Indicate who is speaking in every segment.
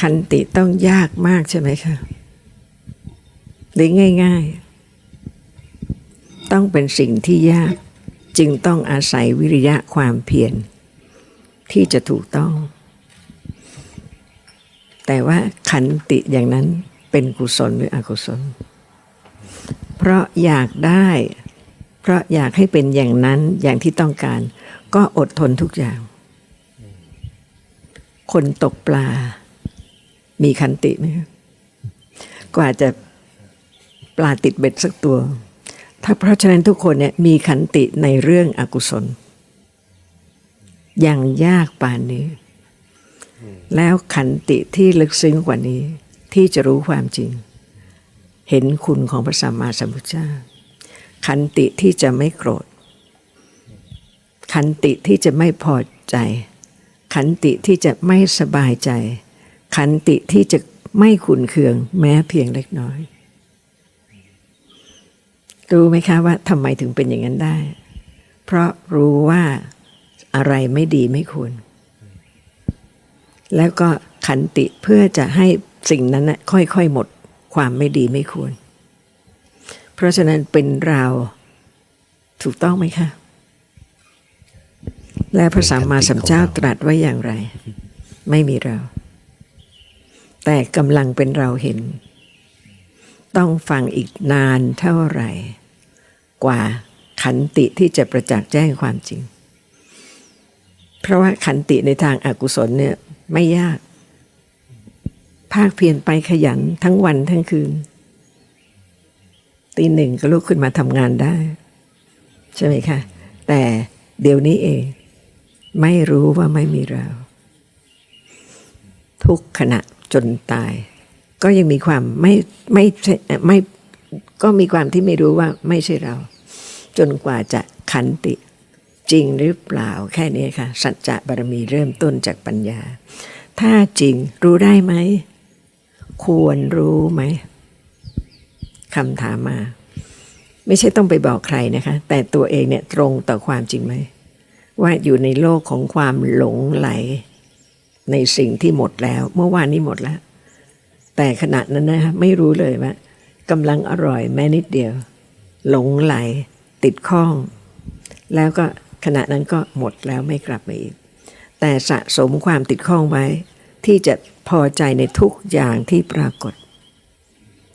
Speaker 1: ขันติต้องยากมากใช่ไหมคะหรือง่าย ๆ ต้องเป็นสิ่งที่ยากจึงต้องอาศัยวิริยะความเพียรที่จะถูกต้อง แต่ว่าขันติอย่างนั้นเป็นกุศลหรืออกุศล เพราะอยากได้ เพราะอยากให้เป็นอย่างนั้นอย่างที่ต้องการ ก็อดทนทุกอย่าง คนตกปลา มีขันติไหมกว่าจะปลาติดเบ็ดสักตัว ถ้าเพราะฉะนั้นทุกคนเนี่ยมีขันติในเรื่องอกุศล อย่างยากป่านนี้ แล้วขันติที่ลึกซึ้งกว่านี้ ที่จะรู้ความจริง เห็นคุณของพระสัมมาสัมพุทธเจ้า ขันติที่จะไม่โกรธ ขันติที่จะไม่พอใจ ขันติที่จะไม่สบายใจ ขันติที่จะไม่ขุนเคืองแม้เพียงเล็กน้อย รู้ไหมคะว่าทำไมถึงเป็นอย่างนั้นได้ เพราะรู้ว่าอะไรไม่ดีไม่ควร แล้วก็ขันติเพื่อจะให้สิ่งนั้นน่ะค่อยๆหมดความไม่ดีไม่ควร เพราะฉะนั้นเป็นเราถูกต้องไหมคะ และพระสัมมาสัมพุทธเจ้าตรัสไว้อย่างไร ไม่มีเรา แต่กำลังเป็นเราเห็น ต้องฟังอีกนานเท่าไหร่ กว่าขันติที่จะประจักษ์แจ้งความจริง เพราะว่าขันติในทางอากุศลเนี่ยไม่ยาก ภาคเพียรไปขยันทั้งวันทั้งคืน ตีหนึ่งก็ลุกขึ้นมาทำงานได้ ใช่ไหมคะ แต่เดี๋ยวนี้เอง ไม่รู้ว่าไม่มีเรา ทุกขณะ จนตาย ก็ยังมีความไม่ไม่ไม่ก็มีความที่ไม่รู้ว่าไม่ใช่เรา จนกว่าจะขันติจริงหรือเปล่าแค่นี้ค่ะ สัจจะบารมีเริ่มต้นจากปัญญา ถ้าจริงรู้ได้ไหม ควรรู้ไหมคำถามมา ไม่ใช่ต้องไปบอกใครนะคะ แต่ตัวเองเนี่ยตรงต่อความจริงไหม ว่าอยู่ในโลกของความหลงไหล ในสิ่งที่หมดแล้ว เมื่อวานนี้หมดแล้ว แต่ขณะนั้นนะคะไม่รู้เลยว่ากำลังอร่อยแม้นิดเดียว หลงไหล ติดข้อง แล้วก็ขณะนั้นก็หมดแล้วไม่กลับมาอีก แต่สะสมความติดข้องไว้ ที่จะพอใจในทุกอย่างที่ปรากฏ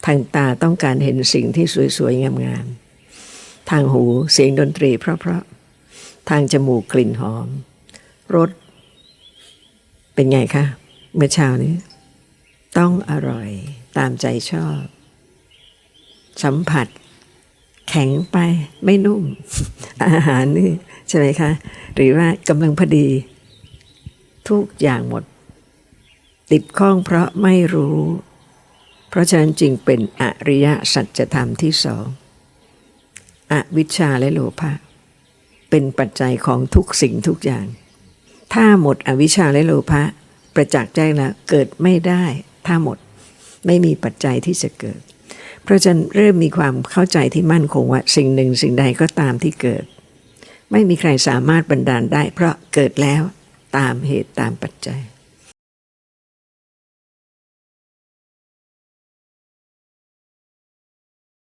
Speaker 1: ทางตาต้องการเห็นสิ่งที่สวย ๆ งามๆ ทางหูเสียงดนตรีเพราะๆ ทางจมูกกลิ่นหอม รส เป็นไงคะ เมื่อเช้านี้ ต้องอร่อยตามใจชอบ สัมผัส แข็งไปไม่นุ่ม อาหารนี่ ใช่ไหมคะ หรือว่ากำลังพอดี ทุกอย่างหมด ติดข้องเพราะไม่รู้ เพราะฉะนั้นจึงเป็นอริยสัจธรรมที่สองอวิชชาและโลภะเป็นปัจจัยของทุกสิ่งทุกอย่าง ถ้าหมดอวิชชาและโลภะประจักษ์แจ้งแล้วเกิดไม่ได้ถ้าหมดไม่มีปัจจัยที่จะเกิด เพราะฉะนั้นเริ่มมีความเข้าใจที่มั่นคงว่าสิ่งหนึ่งสิ่งใดก็ตามที่เกิด ไม่มีใครสามารถบันดาลได้ เพราะเกิดแล้วตามเหตุตามปัจจัย